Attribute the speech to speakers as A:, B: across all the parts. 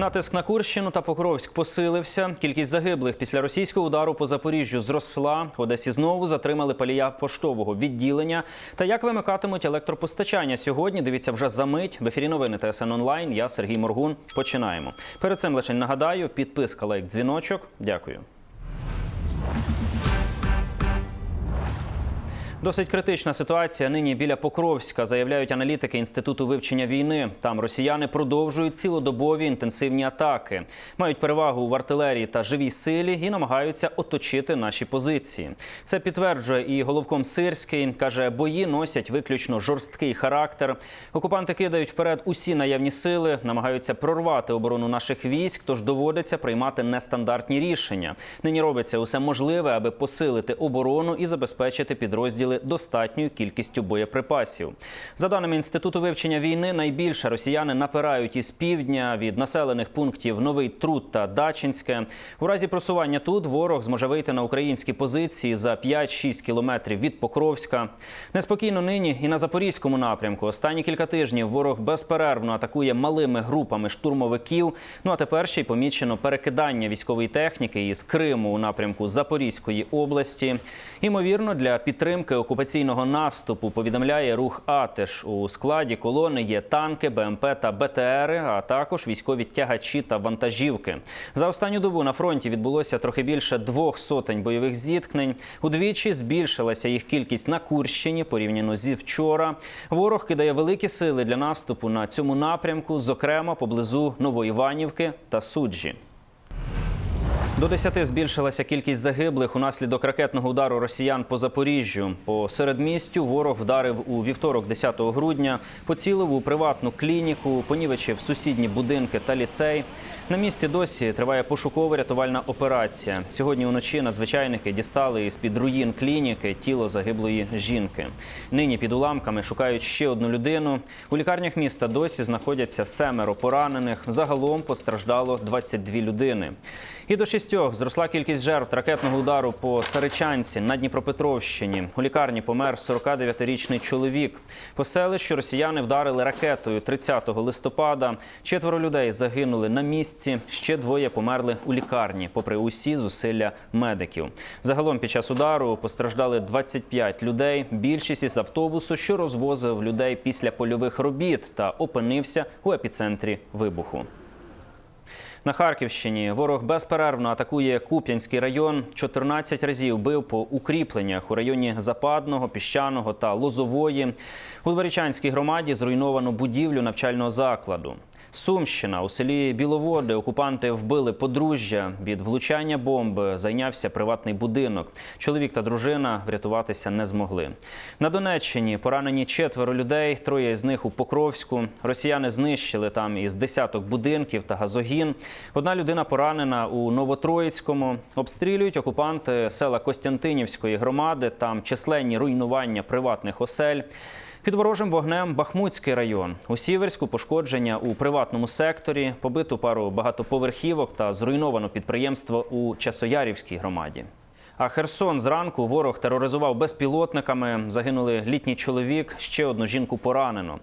A: Натиск на Курщину та Покровськ посилився. Кількість загиблих після російського удару по Запоріжжю зросла. Одесі знову затримали палія поштового відділення. Та як вимикатимуть електропостачання сьогодні? Дивіться вже за мить. В ефірі новини ТСН онлайн. Я Сергій Моргун. Починаємо. Перед цим лише нагадаю: підписка, лайк, дзвіночок. Дякую. Досить критична ситуація нині біля Покровська, заявляють аналітики інституту вивчення війни. Там росіяни продовжують цілодобові інтенсивні атаки, мають перевагу в артилерії та живій силі і намагаються оточити наші позиції. Це підтверджує і головком Сирський. каже, бої носять виключно жорсткий характер. Окупанти кидають вперед усі наявні сили, намагаються прорвати оборону наших військ, тож доводиться приймати нестандартні рішення. Нині робиться усе можливе, аби посилити оборону і забезпечити підрозділи достатньою кількістю боєприпасів. За даними інституту вивчення війни, найбільше росіяни напирають із півдня від населених пунктів Новий Труд та Дачинське. У разі просування тут ворог зможе вийти на українські позиції за 5-6 кілометрів від Покровська. Неспокійно нині і на запорізькому напрямку. Останні кілька тижнів ворог безперервно атакує малими групами штурмовиків. Ну а тепер ще й помічено перекидання військової техніки із Криму у напрямку Запорізької області. Імовірно, для підтримки окупаційного наступу повідомляє рух Атеш. У складі колони є танки, БМП та БТРи, а також військові тягачі та вантажівки. За останню добу на фронті відбулося трохи більше двох сотень бойових зіткнень. Удвічі збільшилася їх кількість на Курщині порівняно зі вчора. Ворог кидає великі сили для наступу на цьому напрямку, зокрема поблизу Новоіванівки та Суджі. До 10 збільшилася кількість загиблих унаслідок ракетного удару росіян по Запоріжжю. По середмістю ворог вдарив у вівторок, 10 грудня, поцілив у приватну клініку, понівечив сусідні будинки та ліцей. На місці досі триває пошуково-рятувальна операція. Сьогодні уночі надзвичайники дістали із під руїн клініки тіло загиблої жінки. Нині під уламками шукають ще одну людину. У лікарнях міста досі знаходяться семеро поранених. Загалом постраждало 22 людини. І до шістьох зросла кількість жертв ракетного удару по Царичанці на Дніпропетровщині. У лікарні помер 49-річний чоловік. По селищу росіяни вдарили ракетою 30 листопада. Четверо людей загинули на місці. Ще двоє померли у лікарні, попри усі зусилля медиків. Загалом під час удару постраждали 25 людей. Більшість із автобусу, що розвозив людей після польових робіт та опинився у епіцентрі вибуху. На Харківщині ворог безперервно атакує Куп'янський район. 14 разів бив по укріпленнях у районі Западного, Піщаного та Лозової. У Дворічанській громаді зруйновано будівлю навчального закладу. Сумщина у селі Біловоди окупанти вбили подружжя. Від влучання бомби зайнявся приватний будинок. Чоловік та дружина врятуватися не змогли. На Донеччині поранені четверо людей. Троє з них у Покровську. Росіяни знищили там із десяток будинків та газогін. Одна людина поранена у Новотроїцькому. Обстрілюють окупанти села Костянтинівської громади. Там численні руйнування приватних осель. Під ворожим вогнем Бахмутський район. У Сіверську пошкодження у приватному секторі, побиту пару багатоповерхівок та зруйновано підприємство у Часоярівській громаді. А Херсон зранку ворог тероризував безпілотниками. Загинули літній чоловік, ще одну жінку поранено.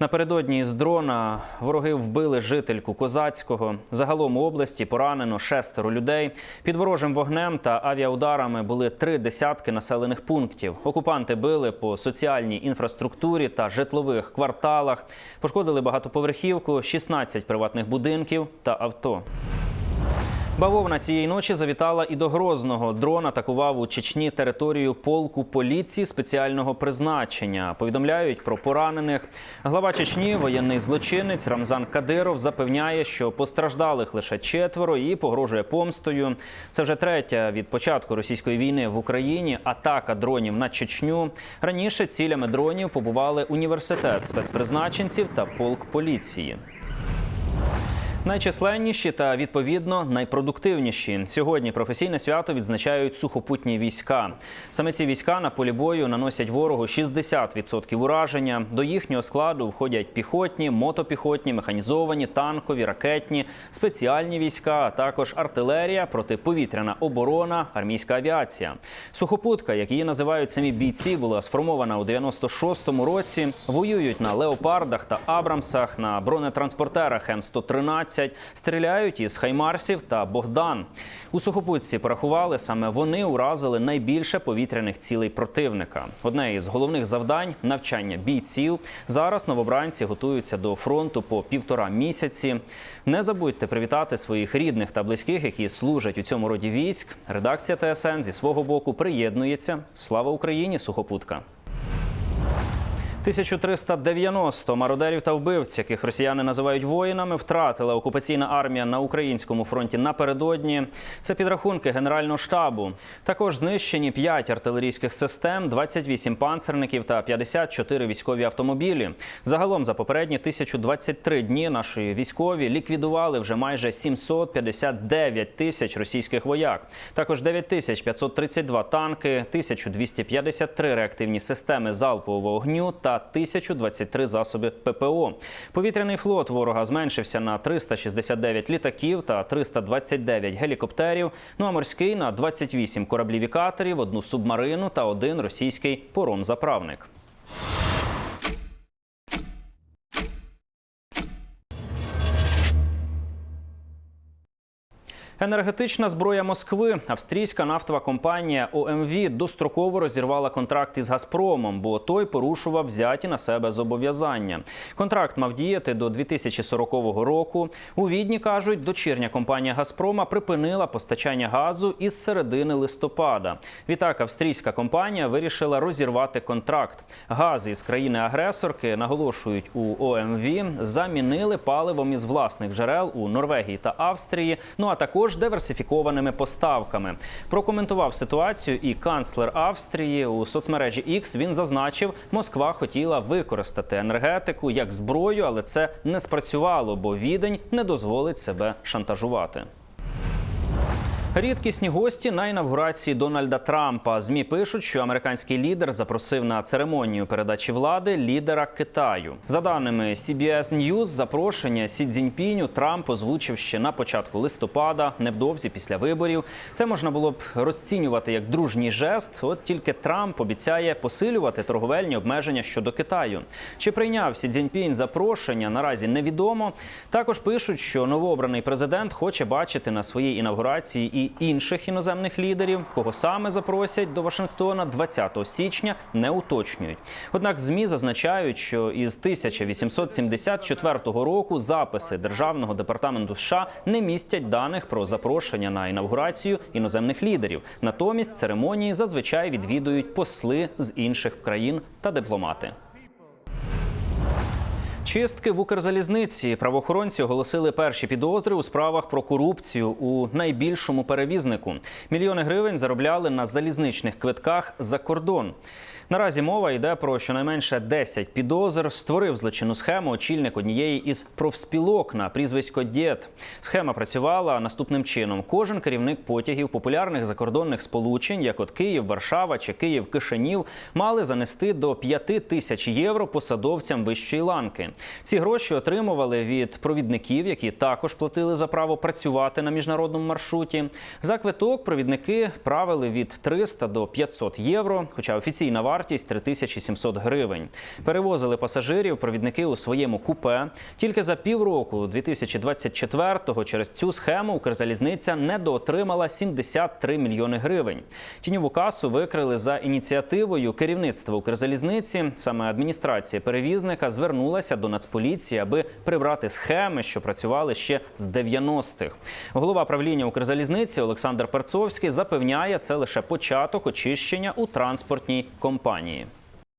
A: Напередодні з дрона вороги вбили жительку Козацького. Загалом у області поранено шестеро людей. Під ворожим вогнем та авіаударами були три десятки населених пунктів. Окупанти били по соціальній інфраструктурі та житлових кварталах. Пошкодили багатоповерхівку, 16 приватних будинків та авто. Бавовна цієї ночі завітала і до Грозного. Дрон атакував у Чечні територію полку поліції спеціального призначення. Повідомляють про поранених. Глава Чечні, воєнний злочинець Рамзан Кадиров, запевняє, що постраждалих лише четверо і погрожує помстою. Це вже третя від початку російської війни в Україні. Атака дронів на Чечню. Раніше цілями дронів побували університет спецпризначенців та полк поліції. Найчисленніші та відповідно найпродуктивніші сьогодні професійне свято відзначають сухопутні війська. Саме ці війська на полі бою наносять ворогу 60% ураження. До їхнього складу входять піхотні, мотопіхотні, механізовані, танкові, ракетні, спеціальні війська, а також артилерія, протиповітряна оборона, армійська авіація. Сухопутка, як її називають самі бійці, була сформована у 96-му році. Воюють на леопардах та абрамсах, на бронетранспортерах М113, М-16, стріляють із Хаймарсів та Богдан. У сухопутці порахували саме вони уразили найбільше повітряних цілей противника. Одне із головних завдань навчання бійців. Зараз новобранці готуються до фронту по півтора місяці. Не забудьте привітати своїх рідних та близьких, які служать у цьому роді військ. Редакція ТСН зі свого боку приєднується. Слава Україні! Сухопутка. 1390 мародерів та вбивць, яких росіяни називають воїнами, втратила окупаційна армія на українському фронті напередодні. Це підрахунки Генерального штабу. Також знищені 5 артилерійських систем, 28 панцерників та 54 військові автомобілі. Загалом за попередні 1023 дні нашої військові ліквідували вже майже 759 тисяч російських вояк. Також 9532 танки, 1253 реактивні системи залпового вогню та 1023 засоби ППО. Повітряний флот ворога зменшився на 369 літаків та 329 гелікоптерів. Ну а морський на 28 кораблів і катерів, одну субмарину та один російський поромзаправник. Енергетична зброя Москви. Австрійська нафтова компанія ОМВ достроково розірвала контракт із Газпромом, бо той порушував взяті на себе зобов'язання. Контракт мав діяти до 2040 року. У відні кажуть, дочірня компанія Газпрома припинила постачання газу із середини листопада. Відтак, австрійська компанія вирішила розірвати контракт. Газ із країни-агресорки наголошують у ОМВ, замінили паливом із власних джерел у Норвегії та Австрії. Ну а також диверсифікованими поставками. Прокоментував ситуацію і канцлер Австрії у соцмережі X. Він зазначив, Москва хотіла використати енергетику як зброю, але це не спрацювало, бо відень не дозволить себе шантажувати. Рідкісні гості на інавгурації Дональда Трампа. Змі пишуть, що американський лідер запросив на церемонію передачі влади лідера Китаю. За даними CBS News, запрошення Сі Цзіньпіню Трамп озвучив ще на початку листопада, невдовзі після виборів. Це можна було б розцінювати як дружній жест. От тільки Трамп обіцяє посилювати торговельні обмеження щодо Китаю. Чи прийняв Сі Цзіньпінь запрошення? Наразі невідомо. Також пишуть, що новообраний президент хоче бачити на своїй інавгурації і інших іноземних лідерів, кого саме запросять до Вашингтона 20 січня, не уточнюють. Однак змі зазначають, що із 1874 року записи державного департаменту США не містять даних про запрошення на інавгурацію іноземних лідерів. Натомість церемонії зазвичай відвідують посли з інших країн та дипломати. Чистки в Укрзалізниці правоохоронці оголосили перші підозри у справах про корупцію у найбільшому перевізнику. Мільйони гривень заробляли на залізничних квитках за кордон. Наразі мова йде про щонайменше 10 підозр. Створив злочинну схему очільник однієї із профспілок на прізвисько Дєд. Схема працювала наступним чином: кожен керівник потягів популярних закордонних сполучень, як от Київ, Варшава чи Київ Кишинів, мали занести до 5 тисяч євро посадовцям вищої ланки. Ці гроші отримували від провідників, які також платили за право працювати на міжнародному маршруті. За квиток провідники правили від 300 до 500 євро, хоча офіційна вартість 3700 гривень. Перевозили пасажирів провідники у своєму купе. Тільки за півроку 2024-го через цю схему Укрзалізниця недоотримала 73 мільйони гривень. Тіньову касу викрили за ініціативою керівництва Укрзалізниці. Саме адміністрація перевізника звернулася до Нацполіції, аби прибрати схеми, що працювали ще з 90-х. Голова правління Укрзалізниці Олександр Перцовський запевняє, це лише початок очищення у транспортній компанії.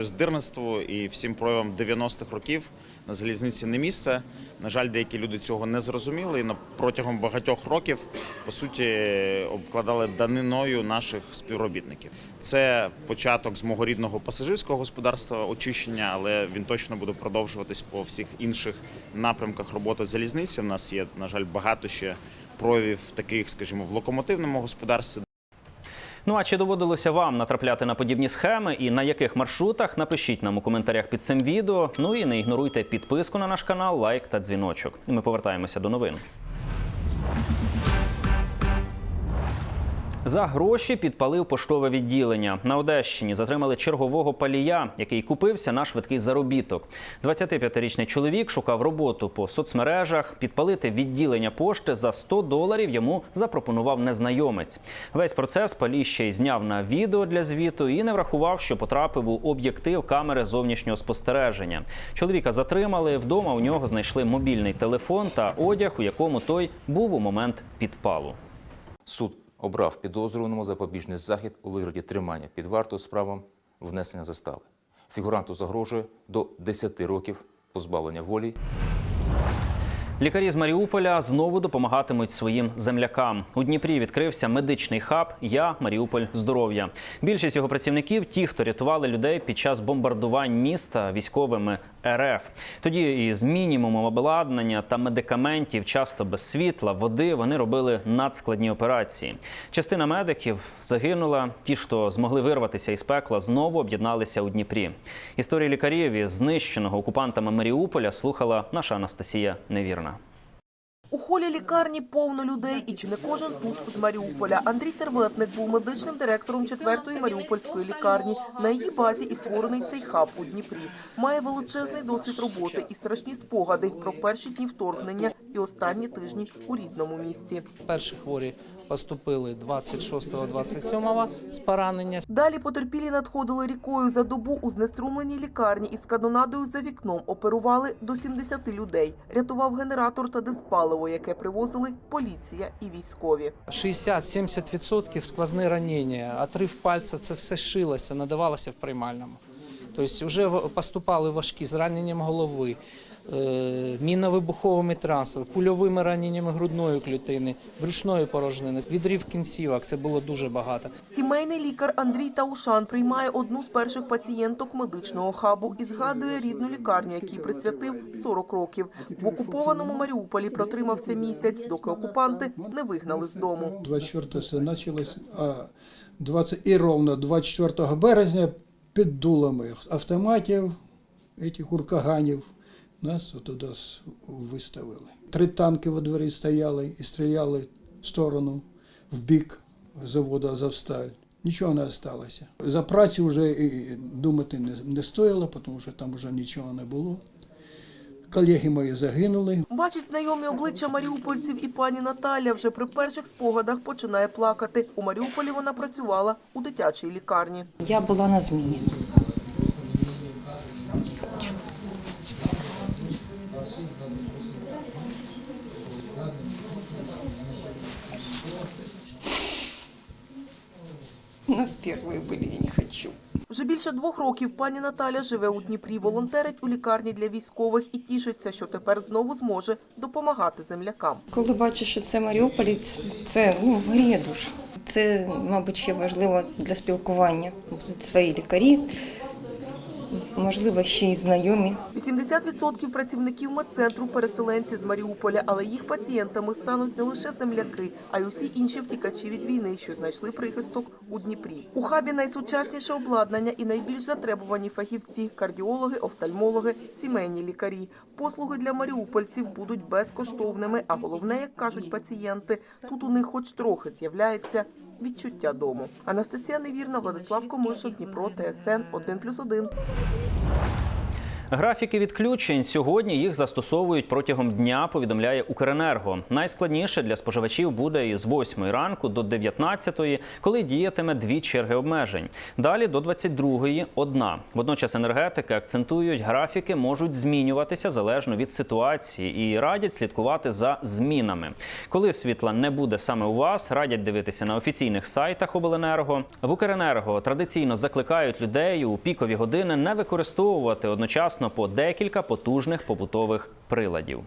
B: Здирництву і всім проявам 90-х років на залізниці не місце. На жаль, деякі люди цього не зрозуміли і протягом багатьох років по суті обкладали даниною наших співробітників. Це початок з мого рідного пасажирського господарства очищення, але він точно буде продовжуватись по всіх інших напрямках роботи залізниці. У нас є, на жаль, багато ще проявів таких, скажімо, в локомотивному господарстві.
A: Ну а чи доводилося вам натрапляти на подібні схеми і на яких маршрутах? Напишіть нам у коментарях під цим відео. Ну і не ігноруйте підписку на наш канал, лайк та дзвіночок. І ми повертаємося до новин. За гроші підпалив поштове відділення. На Одещині затримали чергового палія, який купився на швидкий заробіток. 25-річний чоловік шукав роботу по соцмережах. Підпалити відділення пошти за 100 доларів йому запропонував незнайомець. Весь процес палій ще й зняв на відео для звіту і не врахував, що потрапив у об'єктив камери зовнішнього спостереження. Чоловіка затримали. Вдома у нього знайшли мобільний телефон та одяг, у якому той був у момент підпалу.
C: Суд обрав підозрюваному запобіжний захід у вигляді тримання під вартою з внесення застави. Фігуранту загрожує до 10 років позбавлення волі
A: Лікарі з Маріуполя знову допомагатимуть своїм землякам. У Дніпрі відкрився медичний хаб Я Маріуполь здоров'я. Більшість його працівників ті, хто рятували людей під час бомбардувань міста військовими РФ. Тоді із мінімумом обладнання та медикаментів, часто без світла, води, вони робили надскладні операції. Частина медиків загинула. Ті, хто змогли вирватися із пекла, знову об'єдналися у Дніпрі. Історії лікарів із знищеного окупантами Маріуполя слухала наша Анастасія Невірна.
D: У холі лікарні повно людей, і чи не кожен тут з Маріуполя. Андрій Серветник був медичним директором 4-ї Маріупольської лікарні. На її базі і створений цей хаб у Дніпрі. Має величезний досвід роботи і страшні спогади про перші дні вторгнення і останні тижні у рідному місті.
E: Перші хворі поступили 26-27 з поранення.
D: Далі потерпілі надходили рікою за добу у знеструмленій лікарні із канонадою за вікном. Оперували до 70 людей. Рятував генератор та диспаливо, яке привозили поліція і військові.
E: 60-70% сквозне ранення, отрив пальців, це все шилося, надавалося в приймальному. Тобто вже поступали важкі з раненням голови, е, мінно-вибуховими трансферами, кульовими раненнями грудної клітини, брюшної порожнини, відрив кінцівок, це було дуже багато.
D: Сімейний лікар Андрій Таушан приймає одну з перших пацієнток медичного хабу і згадує рідну лікарню, якій присвятив 40 років. В окупованому Маріуполі протримався місяць, доки окупанти не вигнали з дому.
F: 24 все почалось, а 20, і ровно 24 березня під дулами автоматів, этих уркаганів, нас туди виставили. Три танки во дворі стояли і стріляли в сторону, в бік заводу Азовсталь. Нічого не залишилося. За працю вже і думати не, не стоїло, тому що там вже нічого не було. Колеги мої загинули,
D: Бачить знайомі обличчя маріупольців і пані Наталя вже при перших спогадах починає плакати. У Маріуполі вона працювала у дитячій лікарні.
G: Я була на зміні. У нас первые были, я не хочу.
D: Вже більше двох років пані Наталя живе у Дніпрі, волонтерить у лікарні для військових і тішиться, що тепер знову зможе допомагати землякам.
G: Коли бачу, що це Маріуполець, це ну, гріє душу. Це, мабуть, ще важливо для спілкування. Тут свої лікарі, можливо, ще й знайомі.
D: 80% працівників медцентру переселенці з Маріуполя, але їх пацієнтами стануть не лише земляки, а й усі інші втікачі від війни, що знайшли прихисток у Дніпрі. У хабі найсучасніше обладнання і найбільш затребувані фахівці кардіологи, офтальмологи, сімейні лікарі. Послуги для маріупольців будуть безкоштовними. А головне, як кажуть пацієнти, тут у них хоч трохи з'являється відчуття дому. Анастасія Невірна, Владислав Комишин, Дніпро, ТСН 1+,1.
A: Графіки відключень сьогодні їх застосовують протягом дня. Повідомляє Укренерго. Найскладніше для споживачів буде із 8 ранку до 19, коли діятиме дві черги обмежень. Далі до 22 – одна. Водночас енергетики акцентують, графіки можуть змінюватися залежно від ситуації і радять слідкувати за змінами. Коли світла не буде саме у вас, радять дивитися на офіційних сайтах обленерго. В Укренерго традиційно закликають людей у пікові години не використовувати одночасно по декілька потужних побутових приладів.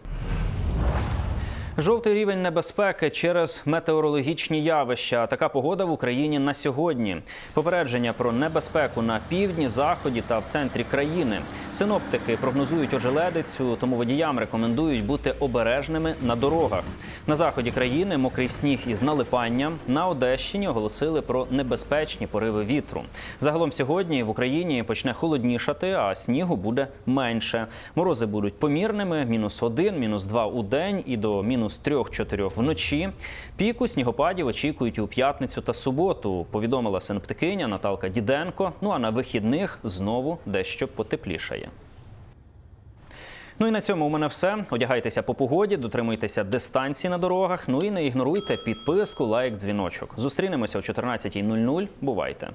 A: Жовтий рівень небезпеки через метеорологічні явища. Така погода в Україні на сьогодні. Попередження про небезпеку на півдні, заході та в центрі країни. Синоптики прогнозують ожеледицю, тому водіям рекомендують бути обережними на дорогах. На заході країни мокрий сніг із налипанням. На Одещині оголосили про небезпечні пориви вітру. Загалом сьогодні в Україні почне холоднішати, а снігу буде менше. Морози будуть помірними: мінус один, мінус два у день і до мінус мінус 3-4 вночі. Піку снігопадів очікують у п'ятницю та суботу. Повідомила синоптикиня Наталка Діденко. Ну а на вихідних знову дещо потеплішає. Ну і на цьому у мене все. Одягайтеся по погоді, дотримуйтеся дистанції на дорогах. Ну і не ігноруйте підписку, лайк, дзвіночок. Зустрінемося о 14.00. Бувайте.